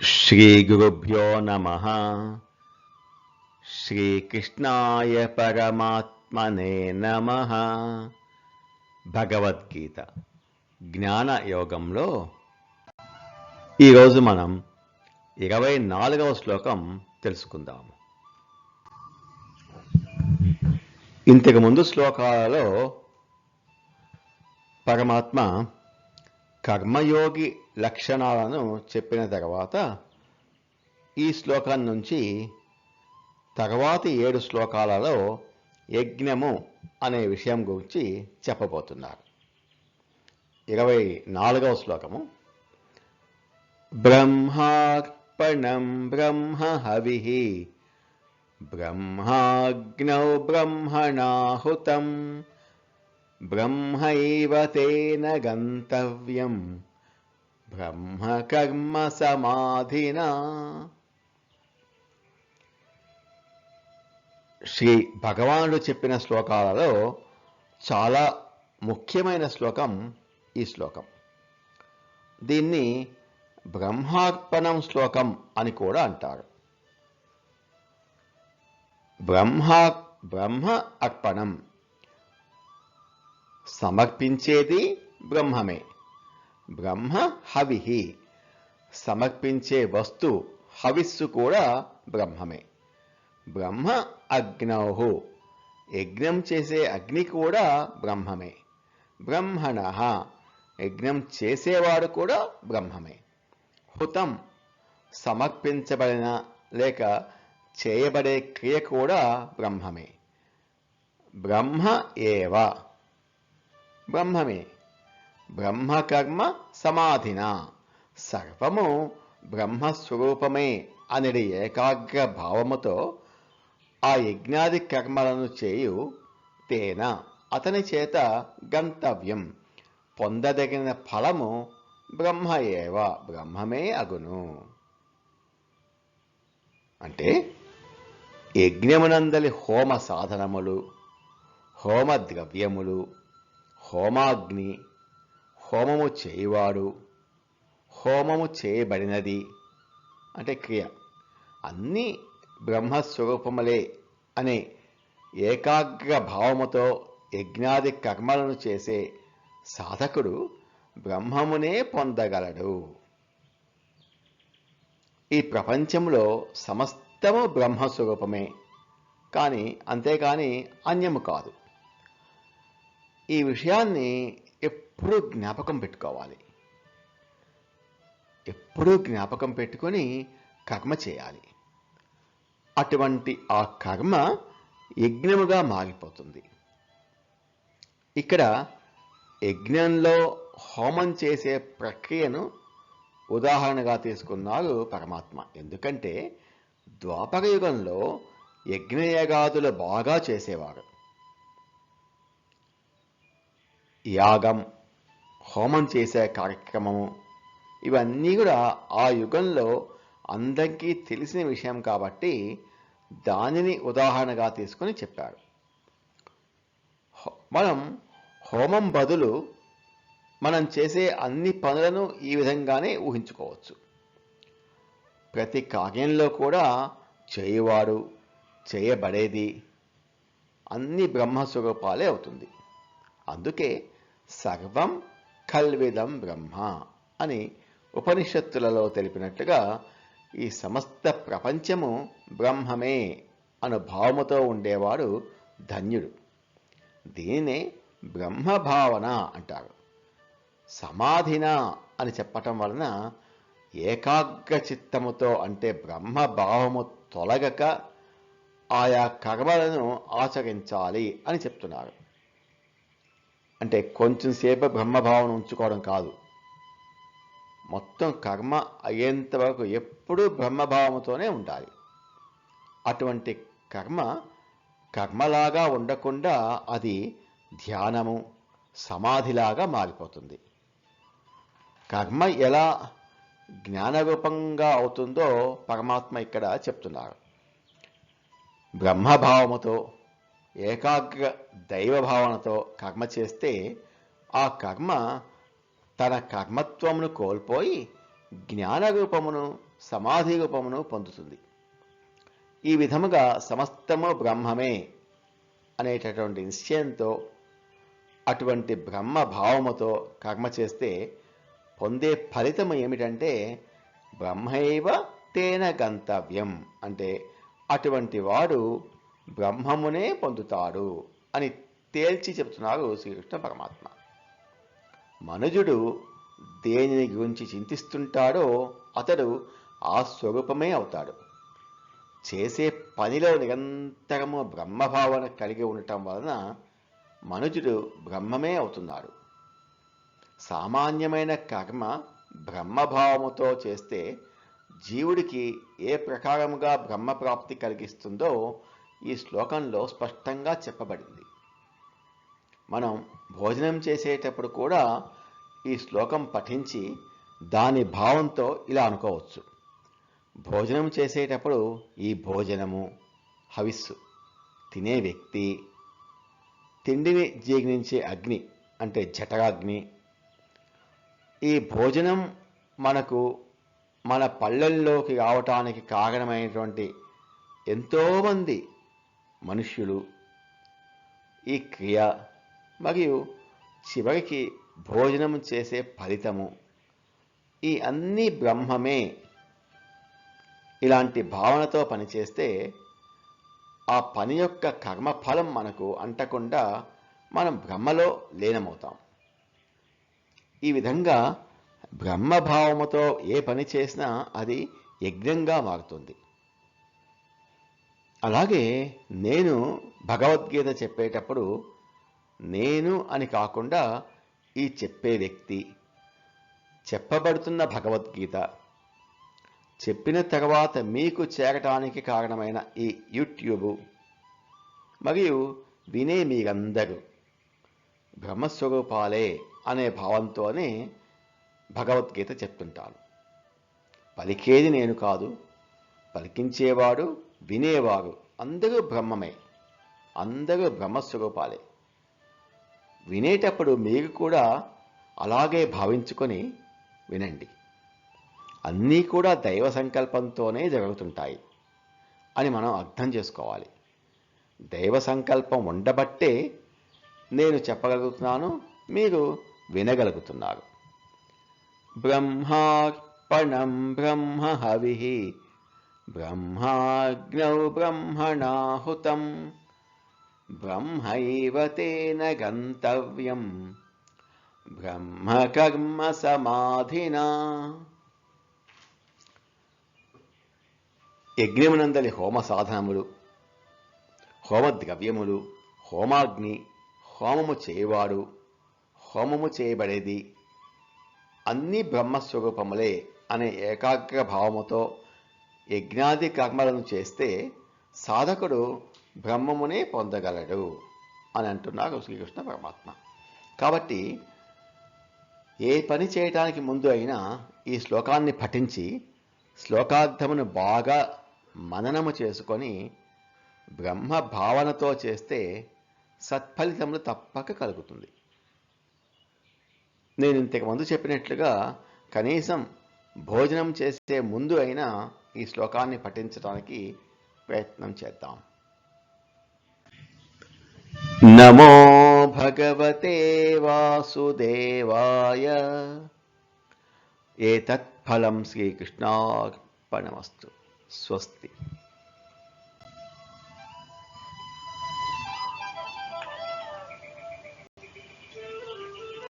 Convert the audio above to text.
శ్రీగురుభ్యో నమ శ్రీకృష్ణాయ పరమాత్మనే నమ భగవద్గీత జ్ఞాన యోగంలో ఈరోజు మనం ఇరవై నాలుగవ శ్లోకం తెలుసుకుందాము ఇంతకు ముందు శ్లోకాలలో పరమాత్మ కర్మయోగి లక్షణాలను చెప్పిన తర్వాత ఈ శ్లోకం నుంచి తర్వాతి ఏడు శ్లోకాలలో యజ్ఞము అనే విషయం గురించి చెప్పబోతున్నారు. ఇరవై నాలుగవ శ్లోకము. బ్రహ్మార్పణం బ్రహ్మ హవి. బ్రహ్మాగ్నౌ బ్రహ్మణాహుతం. బ్రహ్మైవ తేన గంతవ్యం. బ్రహ్మకర్మ సమాధినా శ్రీ భగవానుడు చెప్పిన శ్లోకాలలో చాలా ముఖ్యమైన శ్లోకం ఈ శ్లోకం. దీన్ని బ్రహ్మార్పణం శ్లోకం అని కూడా అంటారు. బ్రహ్మా బ్రహ్మ అర్పణం సమర్పించేది బ్రహ్మమే. బ్రహ్మ హవిహి. సమర్పించే వస్తు హవిస్సు కూడా బ్రహ్మమే. బ్రహ్మ అగ్నౌహు. యజ్ఞం చేసే అగ్ని కూడా బ్రహ్మమే. బ్రహ్మణ. యజ్ఞం చేసేవాడు కూడా బ్రహ్మమే. హుతం. సమర్పించబడిన లేక చేయబడే క్రియ కూడా బ్రహ్మమే. బ్రహ్మ ఏవ. బ్రహ్మమే. బ్రహ్మకర్మ సమాధిన. సర్వము బ్రహ్మస్వరూపమే అనేది ఏకాగ్ర భావముతో ఆ యజ్ఞాది కర్మలను చేయు తేన అతని చేత గంతవ్యం. పొందదగిన ఫలము బ్రహ్మ ఏవ బ్రహ్మమే అగును. అంటే యజ్ఞమునందలి హోమ సాధనములు హోమ ద్రవ్యములు హోమాగ్ని హోమము చేయువాడు హోమము చేయబడినది అంటే క్రియ. అన్నీ బ్రహ్మస్వరూపములే అనే ఏకాగ్ర భావముతో యజ్ఞాది కర్మలను చేసే సాధకుడు బ్రహ్మమునే పొందగలడు. ఈ ప్రపంచంలో సమస్తము బ్రహ్మస్వరూపమే కానీ అంతేకాని అన్యము కాదు. ఈ విషయాన్ని ఎప్పుడూ జ్ఞాపకం పెట్టుకోవాలి. ఎప్పుడూ జ్ఞాపకం పెట్టుకొని కర్మ చేయాలి. అటువంటి ఆ కర్మ యజ్ఞముగా మారిపోతుంది. ఇక్కడ యజ్ఞంలో హోమం చేసే ప్రక్రియను ఉదాహరణగా తీసుకున్నారు పరమాత్మ. ఎందుకంటే ద్వాపర యుగంలో యజ్ఞయగాదులు బాగా చేసేవారు. యాగం హోమం చేసే కార్యక్రమము. ఇవన్నీ కూడా ఆ యుగంలో అందరికీ తెలిసిన విషయం కాబట్టి దానిని ఉదాహరణగా తీసుకొని చెప్పారు మనం హోమం బదులు మనం చేసే అన్ని పనులను ఈ విధంగానే ఊహించుకోవచ్చు. ప్రతి కార్యంలో కూడా చేయవాడు చేయబడేది అన్ని బ్రహ్మస్వరూపాలే అవుతుంది. అందుకే సర్వం కల్విదం బ్రహ్మ అని ఉపనిషత్తులలో తెలిపినట్లుగా ఈ సమస్త ప్రపంచము బ్రహ్మమే అను భావముతో ఉండేవాడు ధన్యుడు. దీనినే బ్రహ్మభావన అంటారు. సమాధిన అని చెప్పటం వలన ఏకాగ్ర చిత్తముతో అంటే బ్రహ్మభావము తొలగక ఆయా కర్మలను ఆచరించాలి అని చెప్తున్నారు. అంటే కొంచెం సేపు బ్రహ్మభావం ఉంచుకోవడం కాదు. మొత్తం కర్మ అయ్యేంత వరకు ఎప్పుడూ బ్రహ్మభావముతోనే ఉండాలి. అటువంటి కర్మ కర్మలాగా ఉండకుండా అది ధ్యానము సమాధిలాగా మారిపోతుంది. కర్మ ఎలా జ్ఞానరూపంగా అవుతుందో పరమాత్మ ఇక్కడ చెప్తున్నారు. బ్రహ్మభావముతో ఏకాగ్ర దైవభావనతో కర్మ చేస్తే ఆ కర్మ తన కర్మత్వమును కోల్పోయి జ్ఞాన రూపమును సమాధి రూపమును పొందుతుంది. ఈ విధముగా సమస్తము బ్రహ్మమే అనేటటువంటి నిశ్చయంతో అటువంటి బ్రహ్మ భావముతో కర్మ చేస్తే పొందే ఫలితం ఏమిటంటే బ్రహ్మైవ తేన గంతవ్యం అంటే అటువంటి వాడు బ్రహ్మమునే పొందుతాడు అని తేల్చి చెబుతున్నారు శ్రీకృష్ణ పరమాత్మ. మనుజుడు దేనిని గురించి చింతిస్తుంటాడో అతడు ఆ స్వరూపమే అవుతాడు. చేసే పనిలో నిరంతరము బ్రహ్మభావన కలిగి ఉండటం వలన మనుజుడు బ్రహ్మమే అవుతున్నాడు. సామాన్యమైన కర్మ బ్రహ్మభావముతో చేస్తే జీవుడికి ఏ ప్రకారముగా బ్రహ్మప్రాప్తి కలిగిస్తుందో ఈ శ్లోకంలో స్పష్టంగా చెప్పబడింది. మనం భోజనం చేసేటప్పుడు కూడా ఈ శ్లోకం పఠించి దాని భావంతో ఇలా అనుకోవచ్చు. భోజనం చేసేటప్పుడు ఈ భోజనము హవిస్సు తినే వ్యక్తి తిండిని జీర్ణించే అగ్ని అంటే జఠరాగ్ని. ఈ భోజనం మనకు మన పళ్ళల్లోకి రావటానికి కారణమైనటువంటి ఎంతోమంది మనుష్యులు ఈ క్రియ మరియు చివరికి భోజనం చేసే ఫలితము. ఈ అన్ని బ్రహ్మమే ఇలాంటి భావనతో పనిచేస్తే ఆ పని యొక్క కర్మఫలం మనకు అంటకుండా మనం బ్రహ్మలో లీనమవుతాం. ఈ విధంగా బ్రహ్మభావముతో ఏ పని చేసినా అది యజ్ఞంగా మారుతుంది. అలాగే నేను భగవద్గీత చెప్పేటప్పుడు నేను అని కాకుండా ఈ చెప్పే వ్యక్తి చెప్పబడుతున్న భగవద్గీత చెప్పిన తర్వాత మీకు చేరటానికి కారణమైన ఈ యూట్యూబ్ మరియు వినే మీరందరూ బ్రహ్మస్వరూపాలే అనే భావంతోనే భగవద్గీత చెప్తుంటాను. పలికేది నేను కాదు పలికించేవాడు వినేవారు అందరూ బ్రహ్మమే. అందరూ బ్రహ్మస్వరూపాలే. వినేటప్పుడు మీరు కూడా అలాగే భావించుకొని వినండి. అన్నీ కూడా దైవ సంకల్పంతోనే జరుగుతుంటాయి అని మనం అర్థం చేసుకోవాలి. దైవ సంకల్పం ఉండబట్టే నేను చెప్పగలుగుతున్నాను మీరు వినగలుగుతున్నారు. బ్రహ్మార్పణం బ్రహ్మ హవి బ్రహ్మాగ్నౌ బ్రహ్మణాహుతం బ్రహ్మైవ తేన గంతవ్యం బ్రహ్మకర్మ సమాధినా యజ్ఞమునందలి హోమ సాధనములు హోమద్రవ్యములు హోమాగ్ని హోమము చేయవాడు హోమము చేయబడేది అన్ని బ్రహ్మస్వరూపములే అనే ఏకాగ్ర భావముతో యజ్ఞాది కర్మలను చేస్తే సాధకుడు బ్రహ్మమునే పొందగలడు అని అంటున్నారు శ్రీకృష్ణ పరమాత్మ. కాబట్టి ఏ పని చేయటానికి ముందు అయినా ఈ శ్లోకాన్ని పఠించి శ్లోకార్థమును బాగా మననము చేసుకొని బ్రహ్మ భావనతో చేస్తే సత్ఫలితములు తప్పక కలుగుతుంది. నేను ఇంతకు ముందు చెప్పినట్లుగా కనీసం భోజనం చేసే ముందు అయినా ఈ శ్లోకాన్ని పఠించడానికి ప్రయత్నం చేద్దాం. నమో భగవతే వాసుదేవాయ. ఏతత్ఫలం శ్రీకృష్ణార్పణమస్తు. స్వస్తి.